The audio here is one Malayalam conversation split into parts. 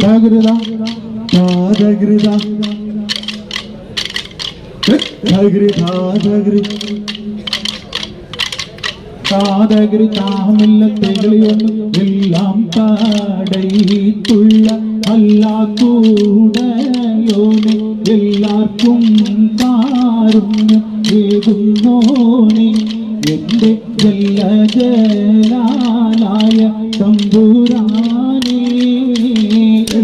ജാഗ്രത ജാഗ്രത എല്ലാം കാടൈത്തുള്ള അല്ലാത്തൂടയോനെ എല്ലാവർക്കും കാരുണ്യം ഏകുന്നോനെ എന്റെ ജലാലായ തമ്പുരാനേ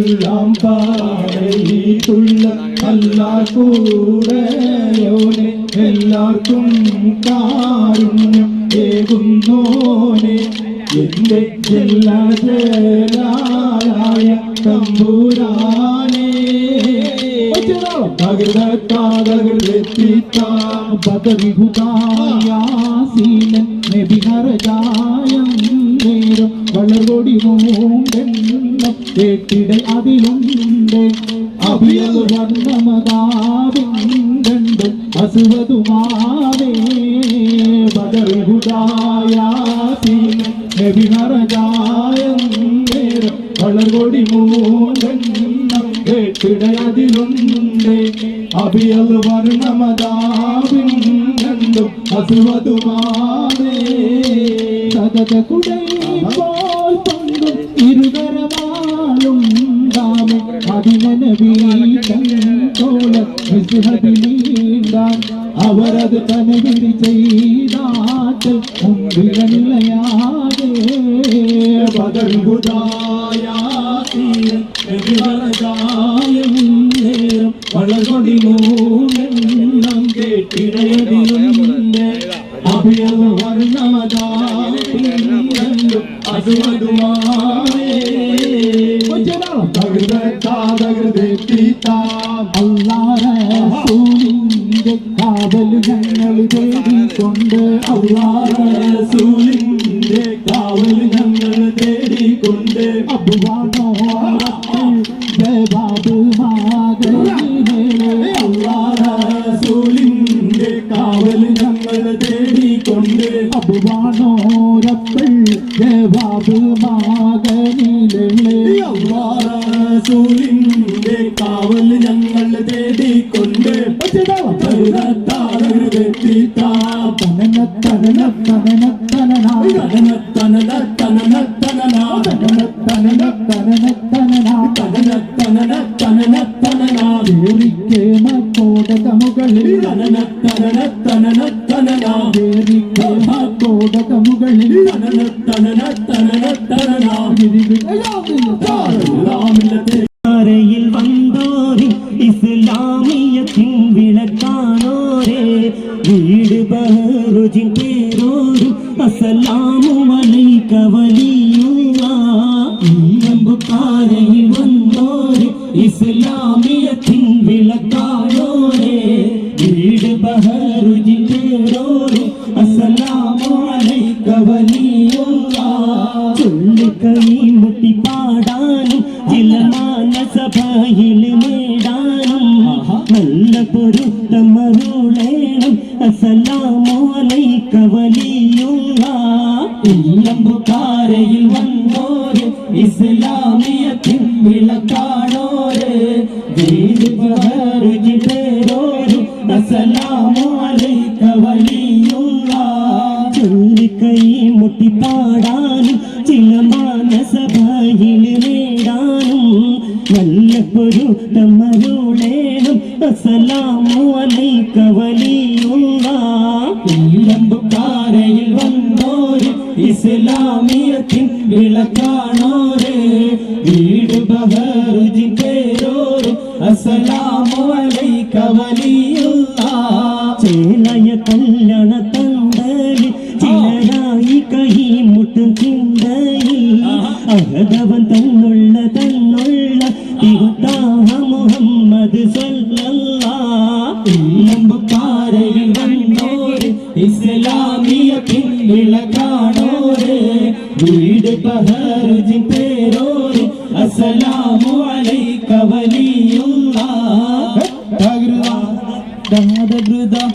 എല്ലാം പാടയിട്ടുള്ള അല്ലാത്തൂടയോനെ എല്ലാവർക്കും കാരുണ്യം ഏകുന്നോനെ. എന്റെ ജലജലായ തമ്പുരാനേ വളർകൊടി മൂണ്ടെണ്ണം കേട്ടിട അതിലുണ്ട് അഭിയത് വർണമതാവിണ്ടും അസുവതുമാവേ ബദർഹുദായാസീനബിഹറജായം വളർകൊടി മൂണ്ടെണ്ണം കേട്ടിട അഭിയൽ അഭിയത് വർണമതാവിണ്ടും അസുവതുമാവേ സതത കുടൈ പോൽ പങ്കും ഇരുകരവാളും ദാമെ അതിനീണ്ടാൻ അവരത് തനവിരി ചെയ്താട്ട് മുമ്പിലനിലയാതെ നേരം വളകൊടി മൂന്നെണ്ണം കേട്ടിടയതിലുണ്ട് അഭിയവ വർണമതാപിന്നും അതുമതുമാവേ അള്ളാറൂലിന്റെ കാവൽ ഞങ്ങൾ തേടിക്കൊണ്ട് അള്ളാറൂലിന്റെ കാവൽ ഞങ്ങൾ തേടിക്കൊണ്ട് അബുവാണോ തേടിക്കൊണ്ട് അബുവാണോ രപ്പൽ ജവാബ് മാകനിലേ കാവൽ ഞങ്ങൾ തേടിക്കൊണ്ട് തനനാ തനന തനന. തനന തനനാ തനന തനന തനന തനനാ തനന തനന തനന തനനാ വേറിക്കേ ഇസ്ലാമിയത്തിൻ വിളക്കാണോരെ വീട് ബഹറുജിൻ പേരോരും അസലാമു അലൈക വലിയുള്ള ചൊല്ലിക്കൈ മുട്ടി പാടാനും ചില മാനസഭയിൽ നേടാനും നല്ല പൊരുത്തമരുളേണം അസലാമു അലൈക വലിയുള്ള ഇല്ലമ്പുകാരയിൽ വന്നോര് ഇസ്ലാമിയത്തിൻ വീട് ബഹറുജി പേരോര് അസലാമു അലൈക വലിയുള്ള ചൊല്ലിക്കൈ മുട്ടി പാടാനും ചില മാനസഭയിൽ നേടാനും നല്ല പൊരുത്തമരുളേണം അസലാമു അലൈക വലിയുള്ള ഇല്ലമ്പുകാരയിൽ വന്നോര് ഇസ്ലാമിയത്തിൻ വിളക്കാണോര് വീട് ബഹറുജി അലൈക വലിയുള്ള ചേലയ കല്യാണ തന്തൽ ചിലരായി കൈ മുട്ടും ചിന്തയിൽ അഹദവൻ തന്നുള്ള തന്നുള്ള തിരുത്താഹ മുഹമ്മദ് സല്ലല്ലാഹുക്കാരയിൽ വന്നോര് ഇസ്ലാമിയത്തിൻ വിളക്കാണോര് വീട് ബഹറുജി പേരോര് അസലാമു negrida